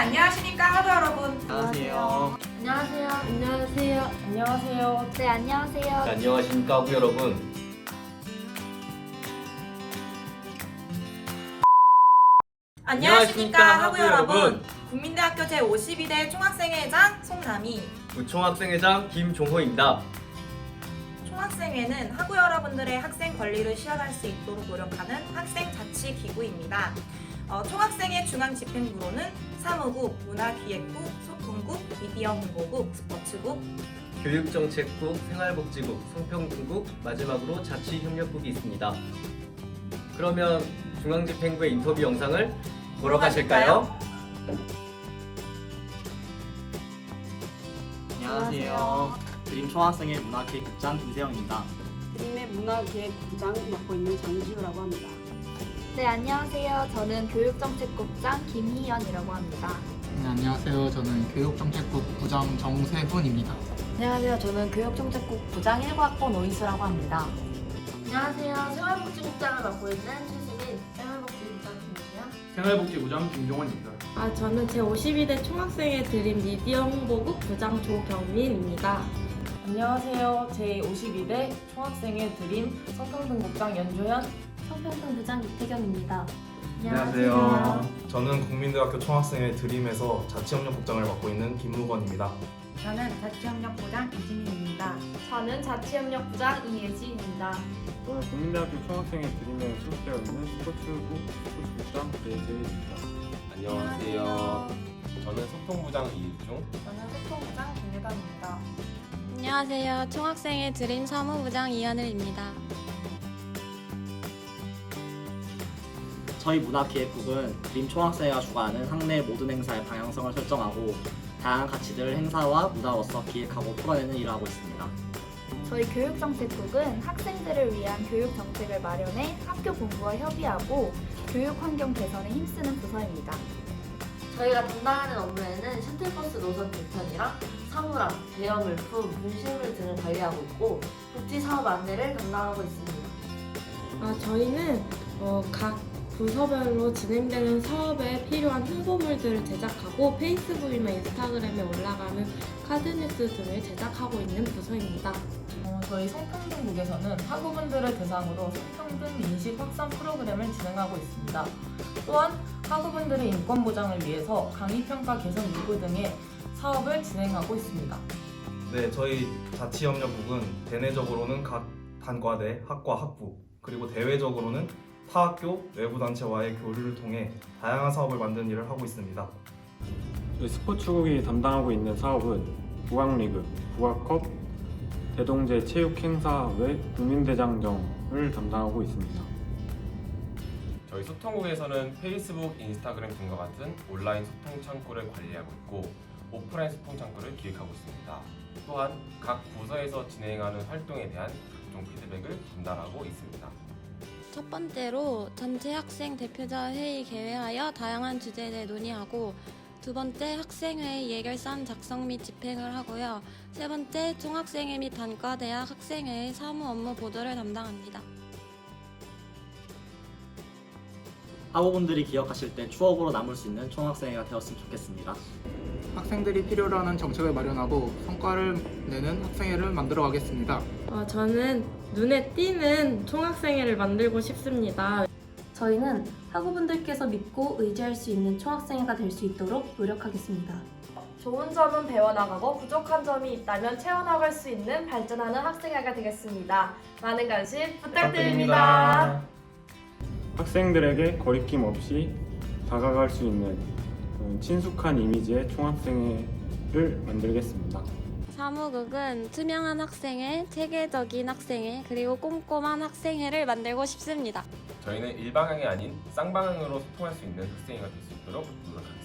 안녕하십니까 하부 여러분. 안녕하세요. 안녕하세요. 안녕하세요. 안녕하세요. 네, 안녕하세요. 네, 안녕하십니까 하구 여러분. 안녕하십니까 하부 여러분. 국민대학교 제 52대 총학생회장 송남희. 부총학생회장 김종호입니다. 총학생회는 학우 여러분들의 학생 권리를 시현할 수 있도록 노력하는 학생 자치 기구입니다. 어, 총학생회 중앙 집행부로는 사무국, 문화기획국, 소통국, 미디어 홍보국, 스포츠국, 교육정책국, 생활복지국, 성평등국, 마지막으로 자치협력국이 있습니다. 그러면 중앙집행부의 인터뷰 영상을 보러 가실까요? 안녕하세요. 드림 총학생회 문화기획국장 김세영입니다. 드림의 문화기획 부장 맡고 있는 장지우라고 합니다. 네, 안녕하세요. 저는 교육정책국장 김희연이라고 합니다. 네, 안녕하세요. 저는 교육정책국 부장 정세훈입니다. 안녕하세요. 저는 교육정책국 부장 1과학번 오이수라고 합니다. 안녕하세요. 생활복지국장을 맡고 있는 최수민 생활복지국장 김희연. 생활복지부장 김종원입니다. 아, 저는 제52대 총학생회 드림 미디어 홍보국 부장 조경민입니다. 안녕하세요. 제52대 총학생회 드림 성평등국장 연조현 성평등부장 이태경입니다. 저는 국민대학교 총학생회 드림에서 자치협력 국장을 맡고 있는 김무건입니다. 저는 자치협력부장 이진희입니다. 저는 자치협력 부장 이예진입니다. 저는 국민대학교 총학생회 드림에 소속되어 있는 스포츠부 스포츠국장 배재일입니다. 안녕하세요. 저는 소통부장 이일중. 저는 소통부장 김유감입니다. 안녕하세요. 총학생회 드림 사무부장 이하늘입니다. 저희 문화기획국은 드림 총학생회가 주관하는 학내 모든 행사의 방향성을 설정하고 다양한 가치들을 행사와 문화로서 기획하고 풀어내는 일을 하고 있습니다. 저희 교육정책국은 학생들을 위한 교육 정책을 마련해 학교 본부와 협의하고 교육 환경 개선에 힘쓰는 부서입니다. 저희가 담당하는 업무에는 셔틀버스 노선 개편이랑 사물함, 대여 물품, 분실물 등을 관리하고 있고 복지 사업 안내를 담당하고 있습니다. 아, 저희는 어, 각 부서별로 진행되는 사업에 필요한 홍보물들을 제작하고 페이스북이나 인스타그램에 올라가는 카드뉴스 등을 제작하고 있는 부서입니다. 어, 저희 성평등국에서는 학우분들을 대상으로 성평등 인식 확산 프로그램을 진행하고 있습니다. 또한 학우분들의 인권 보장을 위해서 강의 평가 개선 요구 등의 사업을 진행하고 있습니다. 네, 저희 자치협력국은 대내적으로는 각 단과대, 학과, 학부, 그리고 대외적으로는 타 학교, 외부 단체와의 교류를 통해 다양한 사업을 만드는 일을 하고 있습니다. 저희 스포츠국이 담당하고 있는 사업은 부학리그, 부학컵, 대동제 체육행사 외 국민대장정을 담당하고 있습니다. 저희 소통국에서는 페이스북, 인스타그램 등과 같은 온라인 소통 창구를 관리하고 있고 오프라인 소통 창구를 기획하고 있습니다. 또한 각 부서에서 진행하는 활동에 대한 각종 피드백을 전달하고 있습니다. 첫 번째로 전체 학생 대표자 회의 개회하여 다양한 주제를 논의하고 두 번째 학생회의 예결산 작성 및 집행을 하고요. 세 번째 총학생회 및 단과대학 학생회의 사무 업무 보조를 담당합니다. 학우분들이 기억하실 때 추억으로 남을 수 있는 총학생회가 되었으면 좋겠습니다. 학생들이 필요로 하는 정책을 마련하고 성과를 내는 학생회를 만들어 가겠습니다. 어, 저는 눈에 띄는 총학생회를 만들고 싶습니다. 저희는 학우분들께서 믿고 의지할 수 있는 총학생회가 될 수 있도록 노력하겠습니다. 좋은 점은 배워나가고 부족한 점이 있다면 채워나갈 수 있는 발전하는 학생회가 되겠습니다. 많은 관심 부탁드립니다. 학생들에게 거리낌 없이 다가갈 수 있는 어, 친숙한 이미지의 총학생회를 만들겠습니다. 사무국은 투명한 학생회, 체계적인 학생회, 그리고 꼼꼼한 학생회를 만들고 싶습니다. 저희는 일방향이 아닌 쌍방향으로 소통할 수 있는 학생회가 될 수 있도록 노력하겠습니다.